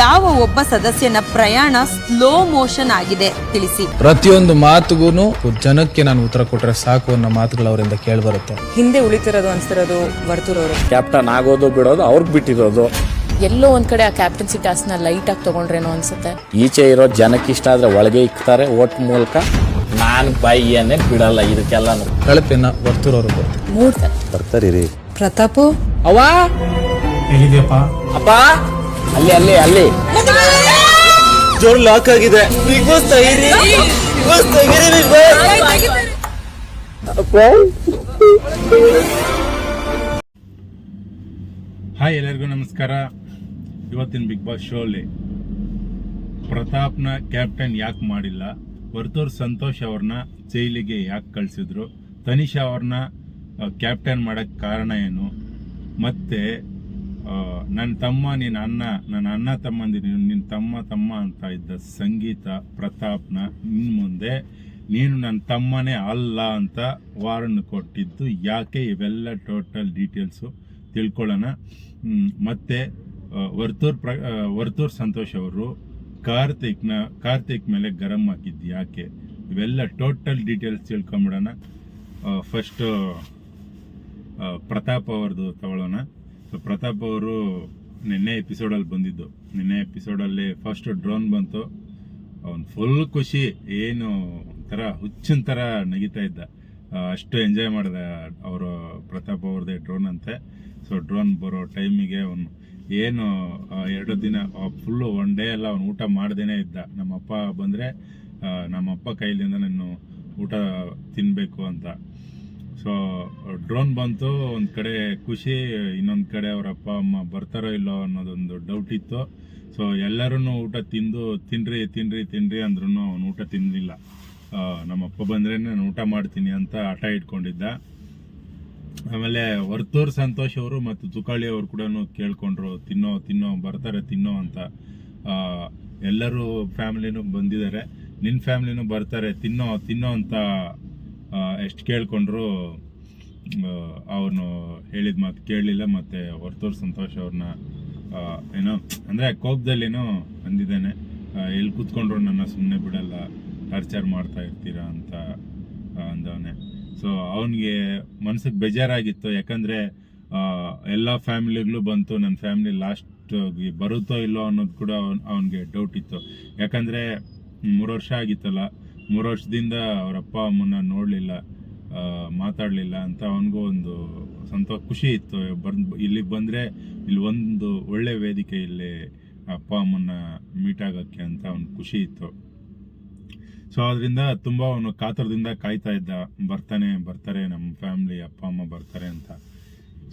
ಯಾವ ಒಬ್ಬ ಸದಸ್ಯನ ಪ್ರಯಾಣ ಸ್ಲೋ ಮೋಷನ್ ಆಗಿದೆ ತಿಳಿಸಿ. ಪ್ರತಿಯೊಂದು ಮಾತುಗೂ ಜನಕ್ಕೆ ನಾನು ಉತ್ತರ ಕೊಟ್ಟರೆ ಸಾಕು ಅನ್ನೋ ಮಾತುಗಳು ಅವರಿಂದ ಕೇಳಿ ಬರುತ್ತೆ ಹಿಂದೆ ಉಳಿತಿರೋದು ಅನ್ಸ್ತಿರೋದು ವರ್ತೂರವರು. ಕ್ಯಾಪ್ಟನ್ ಆಗೋದು ಬಿಡೋದು ಅವ್ರಿಗೆ ಬಿಟ್ಟಿರೋದು. ಎಲ್ಲೋ ಒಂದ್ ಕಡೆ ಆ ಕ್ಯಾಪ್ಟನ್ಸಿ ಟಾಸ್ಕ್ನ ಲೈಟ್ ಆಗಿ ತಗೊಂಡ್ರೇನೋ ಅನ್ಸುತ್ತೆ. ಈಚೆ ಇರೋ ಜನಕ್ಕೆ ಇಷ್ಟ ಆದ್ರೆ ಒಳಗೆ ಇಕ್ತಾರೆ ಓಟ್ ಮೂಲಕ. ನಾನು ಬೈಯನ್ನೇ ಬಿಡಲ್ಲ ಇದಕ್ಕೆಲ್ಲ ಕಳಪೆನ ಬರ್ತಿರೋರು ಬರ್ತಾರೆ ಮೂಡ್ತಾರೆ ಬರ್ತಾರಿರಿ. ಪ್ರತಾಪು? ಅವ್ವ? ಅಪ್ಪ? ಅಲ್ಲಿ ಅಲ್ಲಿ ಅಲ್ಲಿ. ಜೋರ್ ಲಾಕ್ ಆಗಿದೆ. Bigg Boss Bigg Boss Bigg Boss hi ಎಲ್ಲರಿಗೂ ನಮಸ್ಕಾರ. ಇವತ್ತಿನ ಬಿಗ್ ಬಾಸ್ ಶೋ ಅಲ್ಲಿ ಪ್ರತಾಪ್ನ ಕ್ಯಾಪ್ಟನ್ ಯಾಕೆ ಮಾಡಿಲ್ಲ? ವರ್ತೂರ್ ಸಂತೋಷ್ ಅವ್ರನ್ನ ಜೈಲಿಗೆ ಯಾಕೆ ಕಳಿಸಿದ್ರು? ತನಿಷಾ ಅವ್ರನ್ನ ಕ್ಯಾಪ್ಟನ್ ಮಾಡೋಕ್ಕೆ ಕಾರಣ ಏನು? ಮತ್ತೆ ನನ್ನ ತಮ್ಮ ನಿನ್ನ ಅಣ್ಣ, ನನ್ನ ಅಣ್ಣ ತಮ್ಮಂದಿರು ನಿನ್ನ ತಮ್ಮ ತಮ್ಮ ಅಂತ ಇದ್ದ ಸಂಗೀತ ಪ್ರತಾಪ್ನ ನಿನ್ನ ಮುಂದೆ ನೀನು ನನ್ನ ತಮ್ಮನೇ ಅಲ್ಲ ಅಂತ ವಾರನ್ ಕೊಟ್ಟಿದ್ದು. ಯಾಕೆ? ಇವೆಲ್ಲ ಟೋಟಲ್ ಡೀಟೇಲ್ಸು ತಿಳ್ಕೊಳ್ಳೋಣ. ಮತ್ತೆ ವರ್ತೂರ್ ಪ್ರ ವರ್ತೂರ್ ಸಂತೋಷ್ ಅವರು ಕಾರ್ತಿಕ್ನ, ಕಾರ್ತಿಕ್ ಮೇಲೆ ಗರಂ ಹಾಕಿದ್ದು ಯಾಕೆ? ಇವೆಲ್ಲ ಟೋಟಲ್ ಡೀಟೇಲ್ಸ್ ತಿಳ್ಕೊಂಬಿಡೋಣ. ಫಸ್ಟು ಪ್ರತಾಪ್ ಅವ್ರದ್ದು ತಗೊಳ್ಳೋಣ. ಸೊ ಪ್ರತಾಪ್ ಅವರು ನಿನ್ನೆ ಎಪಿಸೋಡಲ್ಲಿ ಬಂದಿದ್ದು. ನಿನ್ನೆ ಎಪಿಸೋಡಲ್ಲಿ ಫಸ್ಟ್ ಡ್ರೋನ್ ಬಂತು. ಅವನು ಫುಲ್ ಖುಷಿ. ಏನು ಒಂಥರ ಹುಚ್ಚಿನ ಥರ ನಗಿತಾ ಇದ್ದ. ಅಷ್ಟು ಎಂಜಾಯ್ ಮಾಡಿದೆ ಅವರು ಪ್ರತಾಪ್ ಅವ್ರದ್ದೇ ಡ್ರೋನ್ ಅಂತೆ. ಸೊ ಡ್ರೋನ್ ಬರೋ ಟೈಮಿಗೆ ಅವನು ಏನು ಎರಡು ದಿನ ಫುಲ್ಲು ಒನ್ ಡೇ ಎಲ್ಲ ಅವನು ಊಟ ಮಾಡ್ದೇನೆ ಇದ್ದ. ನಮ್ಮಪ್ಪ ಬಂದರೆ ನಮ್ಮಪ್ಪ ಕೈಲಿಂದ ನಾನು ಊಟ ತಿನ್ನಬೇಕು ಅಂತ. ಸೊ ಡ್ರೋನ್ ಬಂತು, ಒಂದು ಕಡೆ ಖುಷಿ, ಇನ್ನೊಂದು ಕಡೆ ಅವ್ರ ಅಪ್ಪ, ಅಮ್ಮ ಬರ್ತಾರೋ ಇಲ್ಲೋ ಅನ್ನೋದೊಂದು ಡೌಟ್ ಇತ್ತು. ಸೊ ಎಲ್ಲರೂ ಊಟ ತಿಂದು, ತಿನ್ರಿ ತಿನ್ರಿ ತಿನ್ರಿ ಅಂದ್ರೂ ಅವ್ನು ಊಟ ತಿನ್ನಲಿಲ್ಲ ನಮ್ಮಪ್ಪ ಬಂದ್ರೆ ನಾನು ಊಟ ಮಾಡ್ತೀನಿ ಅಂತ ಹಠ ಇಟ್ಕೊಂಡಿದ್ದ. ಆಮೇಲೆ ವರ್ತೂರ್ ಸಂತೋಷ್ ಅವರು ಮತ್ತು ತುಕಾಳಿ ಅವರು ಕೂಡ ಕೇಳ್ಕೊಂಡ್ರು, ತಿನ್ನೋ ತಿನ್ನೋ, ಬರ್ತಾರೆ, ತಿನ್ನೋ ಅಂತ. ಎಲ್ಲರೂ ಫ್ಯಾಮಿಲಿನೂ ಬಂದಿದ್ದಾರೆ. ನಿನ್ನ ಫ್ಯಾಮಿಲಿನೂ ಬರ್ತಾರೆ, ತಿನ್ನೋ ತಿನ್ನೋ ಅಂತ ಎಷ್ಟು ಕೇಳಿಕೊಂಡ್ರು ಅವನು ಹೇಳಿದ ಮಾತು ಕೇಳಲಿಲ್ಲ, ಮತ್ತು ಹೊರತೋರ್ ಸಂತೋಷ್ ಅವ್ರನ್ನ ಏನೋ, ಅಂದರೆ ಕೋಪದಲ್ಲಿನೂ ಅಂದಿದ್ದಾನೆ. ಎಲ್ಲಿ ಕೂತ್ಕೊಂಡ್ರು ನನ್ನ ಸುಮ್ಮನೆ ಬಿಡಲ್ಲ, ಟಾರ್ಚರ್ ಮಾಡ್ತಾ ಇರ್ತೀರಾ ಅಂತ ಅಂದವನೇ. ಸೊ ಅವನಿಗೆ ಮನ್ಸಿಗೆ ಬೇಜಾರಾಗಿತ್ತು, ಯಾಕಂದರೆ ಎಲ್ಲ ಫ್ಯಾಮಿಲಿಗಳು ಬಂತು ನನ್ನ ಫ್ಯಾಮಿಲಿ ಲಾಸ್ಟ್ ಬರುತ್ತೋ ಇಲ್ಲೋ ಅನ್ನೋದು ಕೂಡ ಅವನಿಗೆ ಡೌಟ್ ಇತ್ತು. ಯಾಕಂದರೆ, ಮೂರು ವರ್ಷ ಆಗಿತ್ತಲ್ಲ ಮೂರು ವರ್ಷದಿಂದ ಅವ್ರ ಅಪ್ಪ ಅಮ್ಮನ್ನ ನೋಡಲಿಲ್ಲ ಮಾತಾಡಲಿಲ್ಲ ಅಂತ ಅವನಿಗೂ ಒಂದು ಸಂತೋಷ ಖುಷಿ ಇತ್ತು. ಬಂದು, ಇಲ್ಲಿಗೆ ಬಂದರೆ ಇಲ್ಲಿ ಒಂದು ಒಳ್ಳೆ ವೇದಿಕೆ ಇಲ್ಲಿ ಅಪ್ಪ ಅಮ್ಮನ್ನ ಮೀಟ್ ಆಗೋಕ್ಕೆ ಅಂತ ಅವ್ನ ಖುಷಿ ಇತ್ತು. ಸೊ ಅದರಿಂದ ತುಂಬ ಅವನು ಕಾತರದಿಂದ ಕಾಯ್ತಾ ಇದ್ದ. ಬರ್ತಾನೆ, ಬರ್ತಾರೆ ನಮ್ಮ ಫ್ಯಾಮಿಲಿ, ಅಪ್ಪ ಅಮ್ಮ ಬರ್ತಾರೆ ಅಂತ.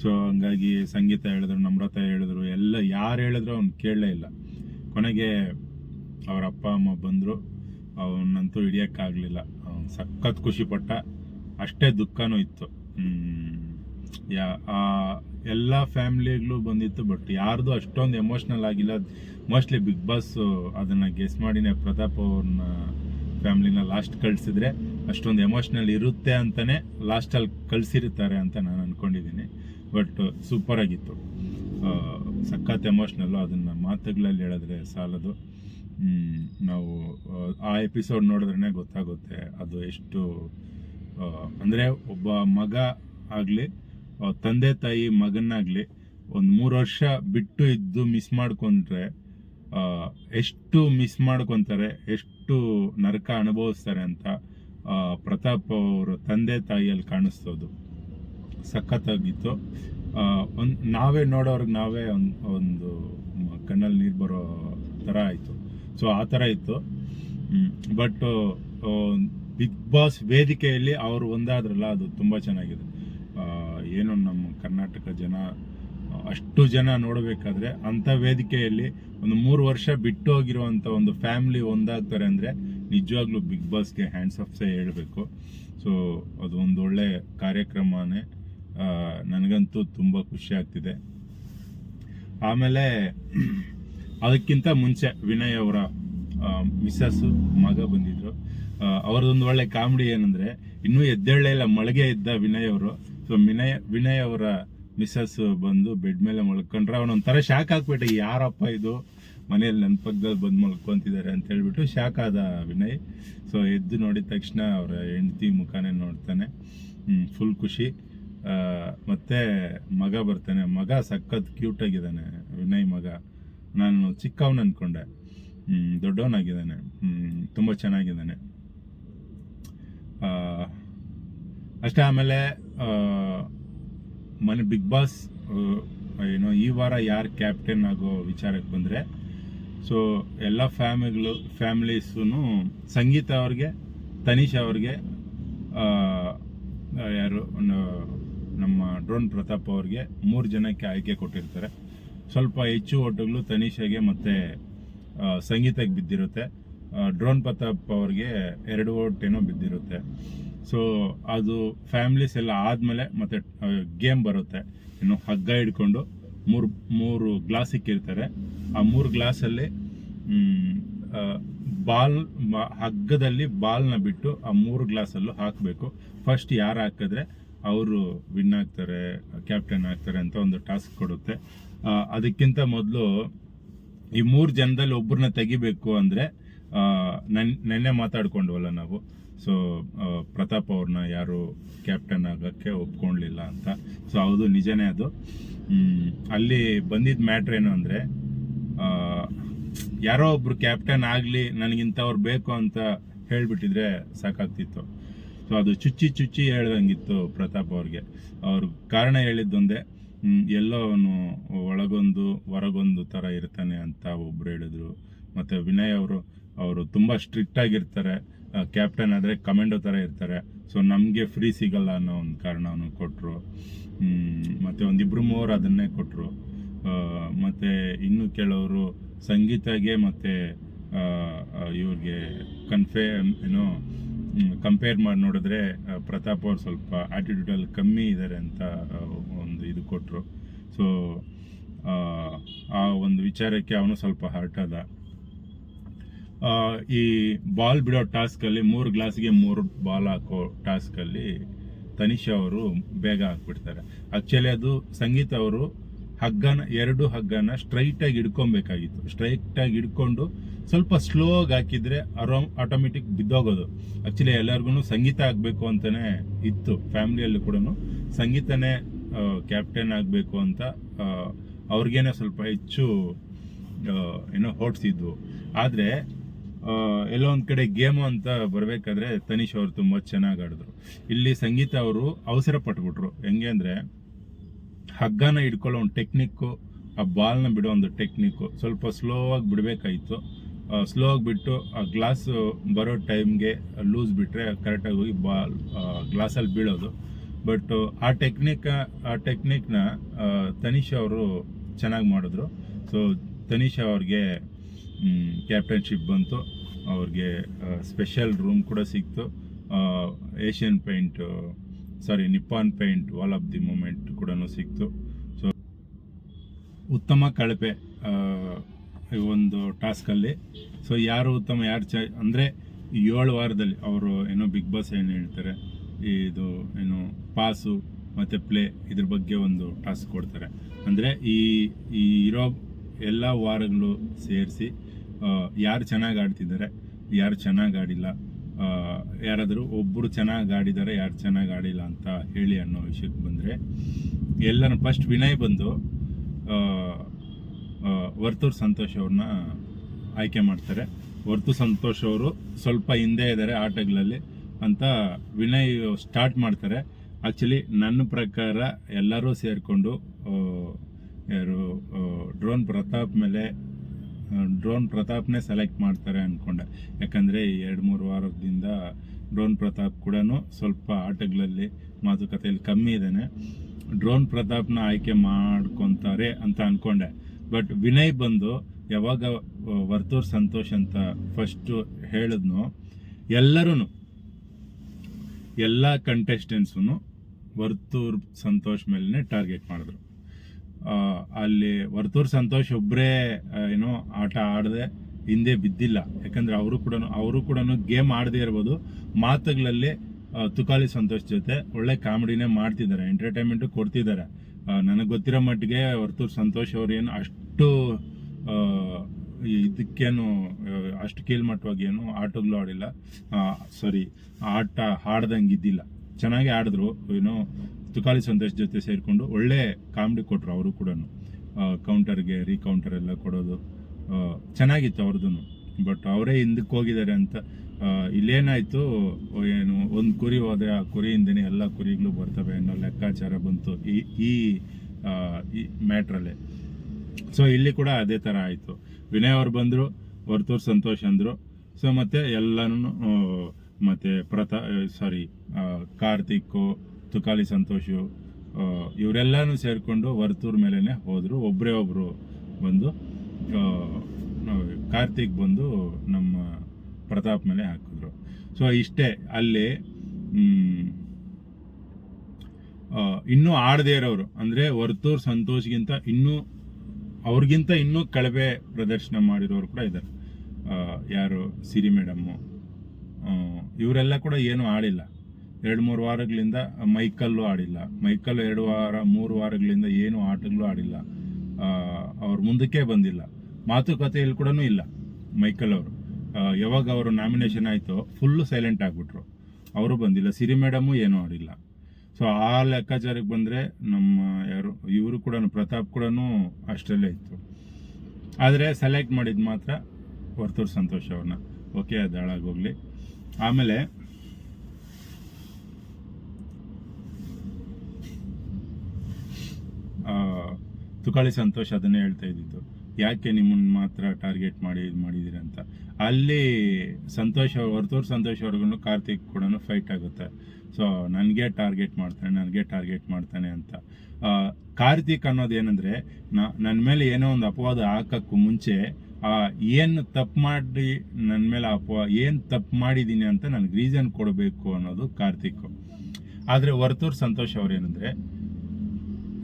ಸೊ ಹಂಗಾಗಿ ಸಂಗೀತ ಹೇಳಿದ್ರು, ನಮ್ರತ ಹೇಳಿದ್ರು, ಎಲ್ಲ ಯಾರು ಹೇಳಿದ್ರು ಅವ್ನು ಕೇಳಲೇ ಇಲ್ಲ. ಕೊನೆಗೆ ಅವರ ಅಪ್ಪ ಅಮ್ಮ ಬಂದರು. ಅವನಂತೂ ಹಿಡಿಯೋಕ್ಕಾಗಲಿಲ್ಲ. ಅವನು ಸಖತ್ ಖುಷಿ ಪಟ್ಟ ಅಷ್ಟೇ ದುಃಖನೂ ಇತ್ತು. ಯಾ ಎಲ್ಲ ಫ್ಯಾಮಿಲಿಗಳು ಬಂದಿತ್ತು ಬಟ್ ಯಾರ್ದು ಅಷ್ಟೊಂದು ಎಮೋಷ್ನಲ್ ಆಗಿಲ್ಲ. ಮೋಸ್ಟ್ಲಿ ಬಿಗ್ ಬಾಸ್ ಅದನ್ನ ಗೆಸ್ ಮಾಡಿನೇ ಪ್ರತಾಪ್ ಅವ್ರನ್ನ ಫ್ಯಾಮಿಲಿನ ಲಾಸ್ಟ್ ಕಳಿಸಿದ್ರೆ ಅಷ್ಟೊಂದು ಎಮೋಷ್ನಲ್ ಇರುತ್ತೆ ಅಂತಲೇ ಲಾಸ್ಟಲ್ಲಿ ಕಳಿಸಿರ್ತಾರೆ ಅಂತ ನಾನು ಅಂದ್ಕೊಂಡಿದ್ದೀನಿ ಬಟ್ ಸೂಪರ್ ಆಗಿತ್ತು ಆ, ಸಖತ್ ಎಮೋಷ್ನಲ್ಲು ಅದನ್ನ ಮಾತುಗಳಲ್ಲಿ ಹೇಳಿದ್ರೆ ಸಾಲದು. ನಾವು ಆ, ಎಪಿಸೋಡ್ ನೋಡಿದ್ರೇ ಗೊತ್ತಾಗುತ್ತೆ ಅದು ಎಷ್ಟು ಅಂದರೆ ಒಬ್ಬ ಮಗ ಆಗಲಿ ತಂದೆ ತಾಯಿ ಮಗನಾಗ್ಲಿ ಒಂದು ಮೂರು ವರ್ಷ ಬಿಟ್ಟು ಇದ್ದು ಮಿಸ್ ಮಾಡ್ಕೊಂಡ್ರೆ ಎಷ್ಟು ಮಿಸ್ ಮಾಡ್ಕೊತಾರೆ ಎಷ್ಟು ನರಕ ಅನುಭವಿಸ್ತಾರೆ ಅಂತ ಪ್ರತಾಪ್ ಅವರು ತಂದೆ ತಾಯಿಯಲ್ಲಿ ಕಾಣಿಸ್ತೋದು. ಸಖತ್ತಾಗಿತ್ತು. ಒಂದ್ ನಾವೇ ನೋಡೋರ್ಗೆ ನಾವೇ ಒಂದು ಒಂದು ಕಣ್ಣಲ್ಲಿ ನೀರು ಬರೋ ಥರ ಆಯಿತು. ಸೊ ಆ ಥರ ಇತ್ತು. ಬಟ್ ಬಿಗ್ ಬಾಸ್ ವೇದಿಕೆಯಲ್ಲಿ ಅವರು ಒಂದಾದ್ರಲ್ಲ, ಅದು ತುಂಬ ಚೆನ್ನಾಗಿದೆ. ಏನು ನಮ್ಮ ಕರ್ನಾಟಕ ಜನ, ಅಷ್ಟು ಜನ ನೋಡಬೇಕಾದ್ರೆ ಅಂಥ ವೇದಿಕೆಯಲ್ಲಿ ಒಂದು ಮೂರು ವರ್ಷ ಬಿಟ್ಟು ಹೋಗಿರುವಂಥ ಒಂದು ಫ್ಯಾಮಿಲಿ ಒಂದಾಗ್ತಾರೆ ಅಂದರೆ ನಿಜವಾಗ್ಲೂ ಬಿಗ್ ಬಾಸ್ಗೆ ಹ್ಯಾಂಡ್ಸ್ ಆಫ್ಸೇ ಹೇಳಬೇಕು. ಸೊ ಅದು ಒಂದು ಒಳ್ಳೆ ಕಾರ್ಯಕ್ರಮನೇ. ನನಗಂತೂ ತುಂಬ ಖುಷಿ ಆಗ್ತಿದೆ. ಆಮೇಲೆ ಅದಕ್ಕಿಂತ ಮುಂಚೆ ವಿನಯ್ ಅವರ ಮಿಸ್ಸಸ್ ಮಗ ಬಂದಿದ್ರು. ಅವ್ರದ್ದೊಂದು ಒಳ್ಳೆ ಕಾಮಿಡಿ ಏನಂದ್ರೆ, ಇನ್ನೂ ಎದ್ದೇಳಲೇ ಇಲ್ಲ, ಮಳಿಗೆ ಇದ್ದ ವಿನಯ್ ಅವರು. ಸೊ ವಿನಯ್ ವಿನಯ್ ಅವರ ಮಿಸ್ಸಸ್ ಬಂದು ಬೆಡ್ ಮೇಲೆ ಮಲ್ಕೊಂಡ್ರೆ ಅವನೊಂಥರ ಶಾಕ್ ಹಾಕ್ಬಿಟ್ಟೆ ಯಾರಪ್ಪ ಇದು? ಮನೆಯಲ್ಲಿ ನನ್ನ ಪಕ್ಕದಲ್ಲಿ ಬಂದು ಮಲ್ಕೊಂತಿದ್ದಾರೆ ಅಂತ ಹೇಳ್ಬಿಟ್ಟು ಶಾಕ್ ಆದ ವಿನಯ್. ಸೊ ಎದ್ದು ನೋಡಿದ ತಕ್ಷಣ ಅವರ ಹೆಂಡತಿ ಮುಖಾನೇ ನೋಡ್ತಾನೆ. ಫುಲ್ ಖುಷಿ. ಮತ್ತೆ ಮಗ ಬರ್ತಾನೆ. ಮಗ ಸಖತ್ ಕ್ಯೂಟ್ ಆಗಿದ್ದಾನೆ, ವಿನಯ್ ಮಗ. ನಾನು ಚಿಕ್ಕವನ ಅಂದ್ಕೊಂಡೆ ದೊಡ್ಡವನಾಗಿದ್ದಾನೆ. ತುಂಬ ಚೆನ್ನಾಗಿದ್ದಾನೆ. ಅಷ್ಟೇ ಆಮೇಲೆ ಮನೆ ಬಿಗ್ ಬಾಸ್ ಏನೋ ಈ ವಾರ ಯಾರು ಕ್ಯಾಪ್ಟನ್ ಆಗೋ ವಿಚಾರಕ್ಕೆ ಬಂದರೆ ಸೊ ಎಲ್ಲ ಫ್ಯಾಮಿಗಳು ಫ್ಯಾಮಿಲೀಸೂ ಸಂಗೀತ ಅವ್ರಿಗೆ ತನೀಶ್ ಅವ್ರಿಗೆ ಯಾರು ನಮ್ಮ ಡ್ರೋನ್ ಪ್ರತಾಪ್ ಅವ್ರಿಗೆ ಮೂರು ಜನಕ್ಕೆ ಆಯ್ಕೆ ಕೊಟ್ಟಿರ್ತಾರೆ. ಸ್ವಲ್ಪ ಹೆಚ್ಚು ಓಟುಗಳು ತನಿಷಾಗೆ ಮತ್ತು ಸಂಗೀತಕ್ಕೆ ಬಿದ್ದಿರುತ್ತೆ. ಡ್ರೋನ್ ಪ್ರತಾಪ್ ಅವ್ರಿಗೆ ಎರಡು ಓಟ್ ಏನೋ ಬಿದ್ದಿರುತ್ತೆ. ಸೊ ಅದು ಫ್ಯಾಮಿಲೀಸ್ ಎಲ್ಲ ಆದಮೇಲೆ ಮತ್ತೆ ಗೇಮ್ ಬರುತ್ತೆ. ಇನ್ನು ಹಗ್ಗ ಹಿಡ್ಕೊಂಡು ಮೂರು ಮೂರು ಗ್ಲಾಸ್ ಇಕ್ಕಿರ್ತಾರೆ. ಆ ಮೂರು ಗ್ಲಾಸಲ್ಲಿ ಬಾಲ್ ಹಗ್ಗದಲ್ಲಿ ಬಾಲ್ನ ಬಿಟ್ಟು ಆ ಮೂರು ಗ್ಲಾಸಲ್ಲೂ ಹಾಕಬೇಕು. ಫಸ್ಟ್ ಯಾರು ಹಾಕಿದ್ರೆ ಅವರು ವಿನ್ ಆಗ್ತಾರೆ ಕ್ಯಾಪ್ಟನ್ ಆಗ್ತಾರೆ ಅಂತ ಒಂದು ಟಾಸ್ಕ್ ಕೊಡುತ್ತೆ. ಅದಕ್ಕಿಂತ ಮೊದಲು ಈ ಮೂರು ಜನದಲ್ಲಿ ಒಬ್ಬರನ್ನ ತೆಗಿಬೇಕು ಅಂದ್ರೆ ನೆನ್ನೆ ಮಾತಾಡ್ಕೊಂಡ್ವಲ್ಲ ನಾವು. ಸೊ ಪ್ರತಾಪ್ ಅವ್ರನ್ನ ಯಾರು ಕ್ಯಾಪ್ಟನ್ ಆಗಕ್ಕೆ ಒಪ್ಕೊಂಡ್ಲಿಲ್ಲ ಅಂತ. ಸೊ ಹೌದು, ನಿಜನೇ ಅದು. ಅಲ್ಲಿ ಬಂದಿದ್ದ ಮ್ಯಾಟ್ರ್ ಏನು ಅಂದ್ರೆ ಯಾರೋ ಒಬ್ರು ಕ್ಯಾಪ್ಟನ್ ಆಗ್ಲಿ ನನಗಿಂಥವ್ರು ಬೇಕು ಅಂತ ಹೇಳಿಬಿಟ್ಟಿದ್ರೆ ಸಾಕಾಗ್ತಿತ್ತು. ಸೊ ಅದು ಚುಚ್ಚಿ ಚುಚ್ಚಿ ಹೇಳ್ದಂಗಿತ್ತು ಪ್ರತಾಪ್ ಅವ್ರಿಗೆ. ಅವ್ರ ಕಾರಣ ಹೇಳಿದ್ದೊಂದೇ ಹ್ಮ್, ಎಲ್ಲೋ ಅವನು ಒಳಗೊಂದು ಹೊರಗೊಂದು ಥರ ಇರ್ತಾನೆ ಅಂತ ಒಬ್ರು ಹೇಳಿದ್ರು. ಮತ್ತೆ ವಿನಯ್ ಅವರು ಅವರು ತುಂಬಾ ಸ್ಟ್ರಿಕ್ಟ್ ಆಗಿರ್ತಾರೆ. ಕ್ಯಾಪ್ಟನ್ ಆದ್ರೆ ಕಮೆಂಡೋ ತರ ಇರ್ತಾರೆ. ಸೊ ನಮಗೆ ಫ್ರೀ ಸಿಗಲ್ಲ ಅನ್ನೋ ಒಂದು ಕಾರಣವನ್ನು ಕೊಟ್ಟರು ಮತ್ತೆ ಒಂದಿಬ್ರು ಮೂವರು ಅದನ್ನೇ ಕೊಟ್ಟರು ಮತ್ತು ಇನ್ನು ಕೆಲವರು ಸಂಗೀತಗೆ ಮತ್ತೆ ಇವ್ರಿಗೆ ಕನ್ಫೇ ಏನು ಕಂಪೇರ್ ಮಾಡಿ ನೋಡಿದ್ರೆ ಪ್ರತಾಪ್ ಅವ್ರು ಸ್ವಲ್ಪ ಆಟಿಟ್ಯೂಡಲ್ಲಿ ಕಮ್ಮಿ ಇದ್ದಾರೆ ಅಂತ ಕೊಟ್ಟರು ಸೊ ಆ ಒಂದು ವಿಚಾರಕ್ಕೆ ಅವನು ಸ್ವಲ್ಪ ಹರ್ಟ್ ಆ, ಈ ಬಾಲ್ ಬಿಡೋ ಟಾಸ್ಕಲ್ಲಿ ಮೂರು ಗ್ಲಾಸ್ಗೆ ಮೂರು ಬಾಲ್ ಹಾಕೋ ಟಾಸ್ಕಲ್ಲಿ ತನಿಷಾ ಅವರು ಬೇಗ ಹಾಕ್ಬಿಡ್ತಾರೆ. ಆ್ಯಕ್ಚುಲಿ ಅದು ಸಂಗೀತ ಅವರು ಹಗ್ಗನ ಎರಡು ಹಗ್ಗನ ಸ್ಟ್ರೈಟ್ ಆಗಿ ಹಿಡ್ಕೊಬೇಕಾಗಿತ್ತು. ಸ್ಟ್ರೈಟ್ ಆಗಿ ಹಿಡ್ಕೊಂಡು ಸ್ವಲ್ಪ ಸ್ಲೋ ಆಗಿ ಹಾಕಿದ್ರೆ ಅರೋ ಆಟೋಮೆಟಿಕ್ ಬಿದ್ದೋಗೋದು. ಆ್ಯಕ್ಚುಲಿ ಎಲ್ಲರಿಗೂ ಸಂಗೀತ ಆಗಬೇಕು ಅಂತಲೇ ಇತ್ತು. ಫ್ಯಾಮಿಲಿಯಲ್ಲಿ ಕೂಡ ಸಂಗೀತನೇ ಕ್ಯಾಪ್ಟನ್ ಆಗಬೇಕು ಅಂತ ಅವ್ರಿಗೇನೆ ಸ್ವಲ್ಪ ಹೆಚ್ಚು ಏನೋ ಹೊಡ್ಸಿದ್ವು. ಆದರೆ ಎಲ್ಲೋ ಒಂದು ಕಡೆ ಗೇಮು ಅಂತ ಬರಬೇಕಾದ್ರೆ ತನಿಷ್ ಅವರು ತುಂಬ ಚೆನ್ನಾಗಿ ಆಡಿದ್ರು. ಇಲ್ಲಿ ಸಂಗೀತ ಅವರು ಅವಸರ ಪಟ್ಬಿಟ್ರು. ಹೆಂಗೆ ಅಂದರೆ, ಹಗ್ಗನ ಹಿಡ್ಕೊಳ್ಳೋ ಒಂದು ಟೆಕ್ನಿಕ್ಕು ಆ ಬಾಲ್ನ ಬಿಡೋ ಒಂದು ಟೆಕ್ನಿಕ್ಕು ಸ್ವಲ್ಪ ಸ್ಲೋ ಆಗಿ ಬಿಡಬೇಕಾಯಿತು. ಸ್ಲೋ ಆಗಿ ಬಿಟ್ಟು ಆ ಗ್ಲಾಸು ಬರೋ ಟೈಮ್ಗೆ ಲೂಸ್ ಬಿಟ್ಟರೆ ಕರೆಕ್ಟಾಗಿ ಹೋಗಿ ಬಾಲ್ ಗ್ಲಾಸಲ್ಲಿ ಬೀಳೋದು. ಬಟ್ ಆ ಟೆಕ್ನಿಕ್ ಆ ಟೆಕ್ನಿಕ್ನ ತನಿಷ್ ಅವರು ಚೆನ್ನಾಗಿ ಮಾಡಿದ್ರು. ಸೊ ತನಿಷ್ ಅವ್ರಿಗೆ ಕ್ಯಾಪ್ಟನ್ಶಿಪ್ ಬಂತು. ಅವ್ರಿಗೆ ಸ್ಪೆಷಲ್ ರೂಮ್ ಕೂಡ ಸಿಕ್ತು. Asian paint sorry Nippon paint wall of the moment ಕೂಡ ಸಿಕ್ತು. ಸೊ ಉತ್ತಮ ಕಳಪೆ ಈ ಒಂದು ಟಾಸ್ಕಲ್ಲಿ ಸೊ ಯಾರು ಉತ್ತಮ, ಯಾರು ಚ, ಅಂದರೆ ಏಳು ವಾರದಲ್ಲಿ, ಅವರು ಏನೋ ಬಿಗ್ ಬಾಸ್ ಏನು ಹೇಳ್ತಾರೆ. ಇದು ಏನು ಪಾಸು ಮತ್ತು ಪ್ಲೇ ಇದ್ರ ಬಗ್ಗೆ ಒಂದು ಟಾಸ್ಕ್ ಕೊಡ್ತಾರೆ. ಅಂದರೆ ಈ ಈ ಇರೋ ಎಲ್ಲ ವಾರಗಳು ಸೇರಿಸಿ ಯಾರು ಚೆನ್ನಾಗಿ ಆಡ್ತಿದ್ದಾರೆ, ಯಾರು ಚೆನ್ನಾಗಿ ಆಡಿಲ್ಲ ಯಾರಾದರೂ ಒಬ್ಬರು ಚೆನ್ನಾಗಿ ಆಡಿದ್ದಾರೆ, ಯಾರು ಚೆನ್ನಾಗಿ ಆಡಿಲ್ಲ ಅಂತ ಹೇಳಿ ಅನ್ನೋ ವಿಷಯಕ್ಕೆ ಬಂದರೆ, ಎಲ್ಲರೂ ಫಸ್ಟ್ ವಿನಯ್ ಬಂದು ವರ್ತೂರ್ ಸಂತೋಷ್ ಅವ್ರನ್ನ ಆಯ್ಕೆ ಮಾಡ್ತಾರೆ. ವರ್ತೂರ್ ಸಂತೋಷ್ ಅವರು ಸ್ವಲ್ಪ ಹಿಂದೆ ಇದ್ದಾರೆ ಆಟಗಳಲ್ಲಿ. ಅಂತ ವಿನಯ್ ಸ್ಟಾರ್ಟ್ ಮಾಡ್ತಾರೆ. ಆಕ್ಚುಲಿ ನನ್ನ ಪ್ರಕಾರ ಎಲ್ಲರೂ ಸೇರಿಕೊಂಡು ಯಾರು ಡ್ರೋನ್ ಪ್ರತಾಪ್ ಮೇಲೆ ಡ್ರೋನ್ ಪ್ರತಾಪ್ನೇ ಸೆಲೆಕ್ಟ್ ಮಾಡ್ತಾರೆ ಅಂದ್ಕೊಂಡೆ ಯಾಕಂದರೆ ಈ ಎರಡು ಮೂರು ವಾರದಿಂದ ಡ್ರೋನ್ ಪ್ರತಾಪ್ ಕೂಡ ಸ್ವಲ್ಪ ಆಟಗಳಲ್ಲಿ ಮಾತುಕತೆಯಲ್ಲಿ ಕಮ್ಮಿ ಇದ್ದಾನೆ. ಡ್ರೋನ್ ಪ್ರತಾಪ್ನ ಆಯ್ಕೆ ಮಾಡ್ಕೊತಾರೆ ಅಂತ ಅಂದ್ಕೊಂಡೆ ಬಟ್ ವಿನಯ್ ಬಂದು ಯಾವಾಗ ವರ್ತೂರ್ ಸಂತೋಷ್ ಅಂತ ಫಸ್ಟು ಹೇಳಿದ್ನೋ ಎಲ್ಲರೂ ಎಲ್ಲ ಕಂಟೆಸ್ಟೆಂಟ್ಸು ವರ್ತೂರ್ ಸಂತೋಷ್ ಮೇಲೇ ಟಾರ್ಗೆಟ್ ಮಾಡಿದ್ರು. ಅಲ್ಲಿ ವರ್ತೂರ್ ಸಂತೋಷ್ ಒಬ್ಬರೇ ಏನೋ ಆಟ ಆಡದೆ ಹಿಂದೆ ಬಿದ್ದಿಲ್ಲ. ಯಾಕಂದ್ರೆ ಅವರು ಕೂಡ ಅವರು ಕೂಡ ಗೇಮ್ ಆಡದೇ ಇರ್ಬೋದು. ಮಾತುಗಳಲ್ಲಿ ತುಕಾಲಿ ಸಂತೋಷ್ ಜೊತೆ ಒಳ್ಳೆ ಕಾಮಿಡಿನೇ ಮಾಡ್ತಿದ್ದಾರೆ ಎಂಟರ್ಟೈನ್ಮೆಂಟು ಕೊಡ್ತಿದ್ದಾರೆ. ನನಗೆ ಗೊತ್ತಿರೋ ಮಟ್ಟಿಗೆ ವರ್ತೂರ್ ಸಂತೋಷ್ ಅವ್ರು ಏನು ಅಷ್ಟು ಆ, ಅಷ್ಟು ಕೀಳ್ಮಟ್ಟವಾಗಿ ಏನು ಆಟಗಳು ಆಡಿಲ್ಲ. ಸಾರಿ ಆಟ ಹಾಡ್ದಂಗೆ ಇದ್ದಿಲ್ಲ. ಚೆನ್ನಾಗಿ ಆಡಿದ್ರು ಏನೋ ತುಕಾಲಿ ಸಂದೇಶ್ ಜೊತೆ ಸೇರಿಕೊಂಡು ಒಳ್ಳೆ ಕಾಮಿಡಿ ಕೊಟ್ಟರು ಅವರು ಕೂಡ ಕೌಂಟರ್ಗೆ ರೀಕೌಂಟರ್ ಎಲ್ಲ ಕೊಡೋದು ಚೆನ್ನಾಗಿತ್ತು ಅವ್ರದ್ದು ಬಟ್ ಅವರೇ ಹಿಂದಕ್ಕೆ ಹೋಗಿದ್ದಾರೆ ಅಂತ ಇಲ್ಲೇನಾಯಿತು ಏನು ಒಂದು ಕುರಿ ಹೋದರೆ ಆ ಕುರಿಯಿಂದನೇ ಎಲ್ಲ ಕುರಿಗಳು ಬರ್ತವೆ ಅನ್ನೋ ಲೆಕ್ಕಾಚಾರ ಬಂತು ಈ ಈ ಮ್ಯಾಟ್ರಲ್ಲೇ. ಸೊ ಇಲ್ಲಿ ಕೂಡ ಅದೇ ಥರ ಆಯಿತು. ವಿನಯ್ ಅವ್ರು ಬಂದರು, ವರ್ತೂರ್ ಸಂತೋಷ್ ಅಂದರು. ಸೊ ಮತ್ತು ಎಲ್ಲನೂ ಮತ್ತು ಪ್ರತಾ ಸಾರಿ ಕಾರ್ತಿಕ್ಕು ತುಕಾಲಿ ಸಂತೋಷು ಇವರೆಲ್ಲನೂ ಸೇರಿಕೊಂಡು ವರ್ತೂರ್ ಮೇಲೇ ಹೋದರು. ಒಬ್ಬರೇ ಒಬ್ಬರು ಬಂದು ಕಾರ್ತಿಕ್ ಬಂದು ನಮ್ಮ ಪ್ರತಾಪ್ ಮೇಲೆ ಹಾಕಿದ್ರು. ಸೊ ಇಷ್ಟೇ, ಅಲ್ಲಿ ಇನ್ನೂ ಆಡದೇ ಇರೋರು, ಅಂದರೆ ವರ್ತೂರ್ ಸಂತೋಷ್ಗಿಂತ ಇನ್ನೂ ಅವ್ರಿಗಿಂತ ಇನ್ನೂ ಕಳಪೆ ಪ್ರದರ್ಶನ ಮಾಡಿರೋರು ಕೂಡ ಇದ್ದಾರೆ. ಯಾರು ಸಿರಿ ಮೇಡಮ್ಮು ಇವರೆಲ್ಲ ಕೂಡ ಏನೂ ಆಡಿಲ್ಲ. ಎರಡು ಮೂರು ವಾರಗಳಿಂದ ಮೈಕಲ್ಲು ಆಡಿಲ್ಲ. ಮೈಕಲ್ ಎರಡು ವಾರ, ಮೂರು ವಾರಗಳಿಂದ ಏನು ಆಟಗಳು ಆಡಿಲ್ಲ. ಅವ್ರು ಮುಂದಕ್ಕೆ ಬಂದಿಲ್ಲ. ಮಾತುಕತೆಯಲ್ಲಿ ಕೂಡ ಇಲ್ಲ ಮೈಕಲ್ ಅವರು. ಯಾವಾಗ ಅವರು ನಾಮಿನೇಷನ್ ಆಯಿತೋ ಫುಲ್ಲು ಸೈಲೆಂಟ್ ಆಗಿಬಿಟ್ರು. ಅವರು ಬಂದಿಲ್ಲ. ಸಿರಿ ಮೇಡಮು ಏನೂ ಆಡಿಲ್ಲ. ಸೊ ಆ ಲೆಕ್ಕಾಚಾರಕ್ಕೆ ಬಂದರೆ ನಮ್ಮ ಯಾರು, ಇವರು ಕೂಡ, ಪ್ರತಾಪ್ ಕೂಡ ಅಷ್ಟರಲ್ಲೇ ಇತ್ತು. ಆದರೆ ಸೆಲೆಕ್ಟ್ ಮಾಡಿದ್ದು ಮಾತ್ರ ವರ್ತೂರ್ ಸಂತೋಷ್ ಅವ್ರನ್ನ. ಓಕೆ ಅದು ಹಾಳಾಗೋಗ್ಲಿ ಆಮೇಲೆ ತುಕಾಳಿ ಸಂತೋಷ್ ಅದನ್ನೇ ಹೇಳ್ತಾ ಇದ್ದಿತ್ತು. ಯಾಕೆ ನಿಮ್ಮನ್ನ ಮಾತ್ರ ಟಾರ್ಗೆಟ್ ಮಾಡಿ ಇದು ಅಂತ. ಅಲ್ಲಿ ಸಂತೋಷ್ ಹೊರತೂರು ಸಂತೋಷ್ ಅವ್ರಿಗೂ ಕಾರ್ತಿಕ್ ಕೂಡ ಫೈಟ್ ಆಗುತ್ತೆ. ಸೊ ನನಗೆ ಟಾರ್ಗೆಟ್ ಮಾಡ್ತಾನೆ, ನನಗೆ ಟಾರ್ಗೆಟ್ ಮಾಡ್ತಾನೆ ಅಂತ. ಕಾರ್ತಿಕ್ ಅನ್ನೋದು ಏನಂದ್ರೆ ನನ್ನ ಮೇಲೆ ಏನೋ ಒಂದು ಅಪವಾದ ಹಾಕೋಕ್ಕೂ ಮುಂಚೆ ಏನು ತಪ್ಪು ಮಾಡಿ ನನ್ನ ಮೇಲೆ ಅಪವಾ, ಏನು ತಪ್ಪು ಮಾಡಿದ್ದೀನಿ ಅಂತ ನನಗೆ ರೀಸನ್ ಕೊಡಬೇಕು ಅನ್ನೋದು ಕಾರ್ತಿಕ್. ಆದರೆ ವರ್ತೂರ್ ಸಂತೋಷ್ ಅವ್ರೇನಂದ್ರೆ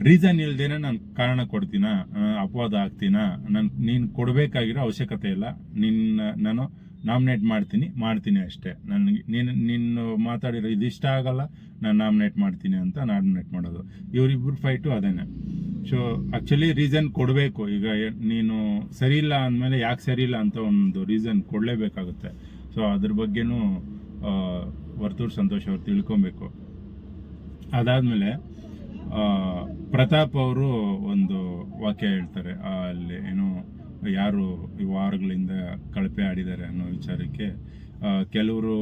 ರೀಸನ್ ಇಲ್ದೇನೆ ನಾನು ಕಾರಣ ಕೊಡ್ತೀನ ಅಪವಾದ ಆಗ್ತೀನ ನನ್, ನೀನು ಕೊಡಬೇಕಾಗಿರೋ ಅವಶ್ಯಕತೆ ಇಲ್ಲ, ನಿನ್ನ, ನಾನು ನಾಮಿನೇಟ್ ಮಾಡ್ತೀನಿ ಮಾಡ್ತೀನಿ ಅಷ್ಟೇ. ನನಗೆ, ನೀನು ನಿನ್ನ ಮಾತಾಡಿರೋ ಇದಿಷ್ಟ ಆಗಲ್ಲ, ನಾನು ನಾಮಿನೇಟ್ ಮಾಡ್ತೀನಿ ಅಂತ ನಾಮಿನೇಟ್ ಮಾಡೋದು. ಇವರಿಬ್ಬರು ಫೈಟು ಅದೇನೆ. ಸೊ ಆ್ಯಕ್ಚುಲಿ ರೀಸನ್ ಕೊಡಬೇಕು. ಈಗ ನೀನು ಸರಿ ಇಲ್ಲ ಅಂದಮೇಲೆ ಯಾಕೆ ಸರಿ ಇಲ್ಲ ಅಂತ ಒಂದು ರೀಸನ್ ಕೊಡಲೇಬೇಕಾಗುತ್ತೆ. ಸೊ ಅದ್ರ ಬಗ್ಗೆನೂ ವರ್ತೂರು ಸಂತೋಷ್ ಅವ್ರು ತಿಳ್ಕೊಬೇಕು. ಅದಾದಮೇಲೆ ಪ್ರತಾಪ್ ಅವರು ಒಂದು ವಾಕ್ಯ ಹೇಳ್ತಾರೆ. ಅಲ್ಲಿ ಏನು ಯಾರು ಈ ವಾರಗಳಿಂದ ಕಳಪೆ ಆಡಿದ್ದಾರೆ ಅನ್ನೋ ವಿಚಾರಕ್ಕೆ ಕೆಲವರು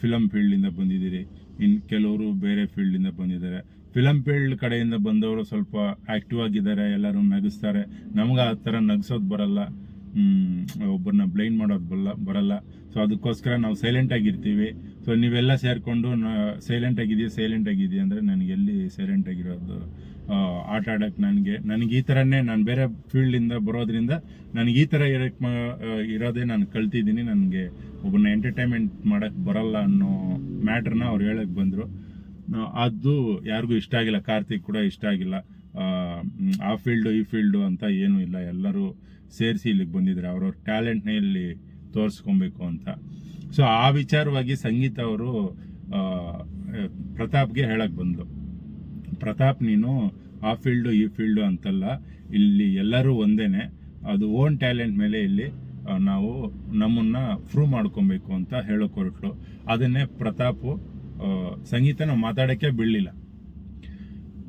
ಫಿಲಮ್ ಫೀಲ್ಡಿಂದ ಬಂದಿದ್ದೀರಿ. ಇನ್ನು ಕೆಲವರು ಬೇರೆ ಫೀಲ್ಡಿಂದ ಬಂದಿದ್ದಾರೆ. ಫಿಲಮ್ ಫೀಲ್ಡ್ ಕಡೆಯಿಂದ ಬಂದವರು ಸ್ವಲ್ಪ ಆಕ್ಟಿವ್ ಆಗಿದ್ದಾರೆ, ಎಲ್ಲರೂ ನಗಿಸ್ತಾರೆ. ನಮ್ಗೆ ಆ ಥರ ನಗಿಸೋದು ಬರಲ್ಲ. ಒಬ್ಬರನ್ನ ಬ್ಲೈಂಡ್ ಮಾಡೋದು ಬರಲ್ಲ ಬರಲ್ಲ. ಸೊ ಅದಕ್ಕೋಸ್ಕರ ನಾವು ಸೈಲೆಂಟ್ ಆಗಿರ್ತೀವಿ. ಸೊ ನೀವೆಲ್ಲ ಸೇರಿಕೊಂಡು ಸೈಲೆಂಟ್ ಆಗಿದೆಯಾ ಸೈಲೆಂಟ್ ಆಗಿದೆಯಾ ಅಂದರೆ ನನಗೆ ಎಲ್ಲಿ ಸೈಲೆಂಟ್ ಆಗಿರೋದು ಆಟ ಆಡೋಕ್ಕೆ ನನಗೆ ನನಗೆ ಈ ಥರನೇ ನಾನು ಬೇರೆ ಫೀಲ್ಡಿಂದ ಬರೋದ್ರಿಂದ ನನಗೆ ಈ ಥರ ಇರೋಕ್ಕೆ ಇರೋದೇ ನಾನು ಕಲ್ತಿದ್ದೀನಿ. ನನಗೆ ಒಬ್ಬನ ಎಂಟರ್ಟೈನ್ಮೆಂಟ್ ಮಾಡೋಕ್ಕೆ ಬರಲ್ಲ ಅನ್ನೋ ಮ್ಯಾಟ್ರನ್ನ ಅವ್ರು ಹೇಳಕ್ಕೆ ಬಂದರು. ಅದು ಯಾರಿಗೂ ಇಷ್ಟ ಆಗಿಲ್ಲ. ಕಾರ್ತಿಕ್ ಕೂಡ ಇಷ್ಟ ಆಗಿಲ್ಲ. ಆ, ಫೀಲ್ಡು ಈ ಫೀಲ್ಡು ಅಂತ ಏನೂ ಇಲ್ಲ. ಎಲ್ಲರೂ ಸೇರಿಸಿ ಇಲ್ಲಿಗೆ ಬಂದಿದ್ದಾರೆ. ಅವ್ರವ್ರ ಟ್ಯಾಲೆಂಟ್ನ ಇಲ್ಲಿ ತೋರಿಸ್ಕೊಬೇಕು ಅಂತ. ಸೊ ಆ ವಿಚಾರವಾಗಿ ಸಂಗೀತ ಅವರು ಪ್ರತಾಪ್ಗೆ ಹೇಳಕ್ಕೆ ಬಂದ್ಲು ಪ್ರತಾಪ್ ನೀನು ಆ ಫೀಲ್ಡು, ಈ ಫೀಲ್ಡು ಅಂತಲ್ಲ. ಇಲ್ಲಿ ಎಲ್ಲರೂ ಒಂದೇ ಅದು ಓನ್ ಟ್ಯಾಲೆಂಟ್ ಮೇಲೆ ಇಲ್ಲಿ ನಾವು ನಮ್ಮನ್ನು ಪ್ರೂವ್ ಮಾಡ್ಕೊಬೇಕು ಅಂತ ಹೇಳೋಕೊರಟು ಅದನ್ನೇ ಪ್ರತಾಪು ಸಂಗೀತನ ಮಾತಾಡೋಕ್ಕೆ ಬೀಳಲಿಲ್ಲ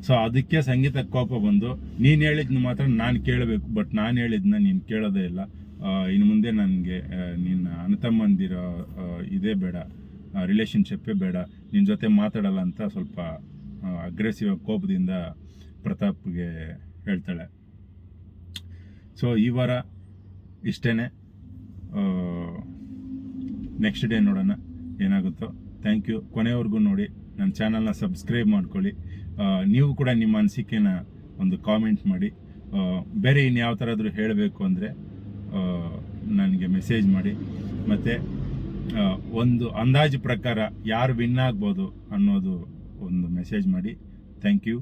ಸೊ ಅದಕ್ಕೆ ಸಂಗೀತ ಕೋಪ ಬಂದು, ನೀನು ಹೇಳಿದ್ನ ಮಾತ್ರ ನಾನು ಕೇಳಬೇಕು ಬಟ್ ನಾನು ಹೇಳಿದ್ನ ನೀನು ಕೇಳೋದೇ ಇಲ್ಲ. ಇನ್ನು ಮುಂದೆ ನನಗೆ ನಿನ್ನ ಅಣ್ಣತಮ್ಮಂದಿರೋ ಇದೇ ಬೇಡ. ರಿಲೇಷನ್ಶಿಪ್ಪೇ ಬೇಡ. ನಿನ್ನ ಜೊತೆ ಮಾತಾಡಲ್ಲ ಅಂತ ಸ್ವಲ್ಪ ಅಗ್ರೆಸಿವ್ ಕೋಪದಿಂದ ಪ್ರತಾಪ್ಗೆ ಹೇಳ್ತಾಳೆ. ಸೊ ಈ ವಾರ ಇಷ್ಟೇ ನೆಕ್ಸ್ಟ್ ಡೇ ನೋಡೋಣ ಏನಾಗುತ್ತೋ. ಥ್ಯಾಂಕ್ ಯು ಕೊನೆಯವರೆಗೂ ನೋಡಿ. ನನ್ನ ಚಾನಲ್ನ ಸಬ್ಸ್ಕ್ರೈಬ್ ಮಾಡ್ಕೊಳ್ಳಿ. ನೀವು ಕೂಡ ನಿಮ್ಮ ಅನಿಸಿಕೆನ ಒಂದು ಕಾಮೆಂಟ್ ಮಾಡಿ. ಬೇರೆ ಇನ್ಯಾವ ಥರಾದ್ರೂ ಹೇಳಬೇಕು ಅಂದರೆ ನನಗೆ ಮೆಸೇಜ್ ಮಾಡಿ. ಮತ್ತು ಒಂದು ಅಂದಾಜು ಪ್ರಕಾರ ಯಾರು ವಿನ್ ಆಗ್ಬೋದು ಅನ್ನೋದು ಒಂದು ಮೆಸೇಜ್ ಮಾಡಿ ಥ್ಯಾಂಕ್ ಯು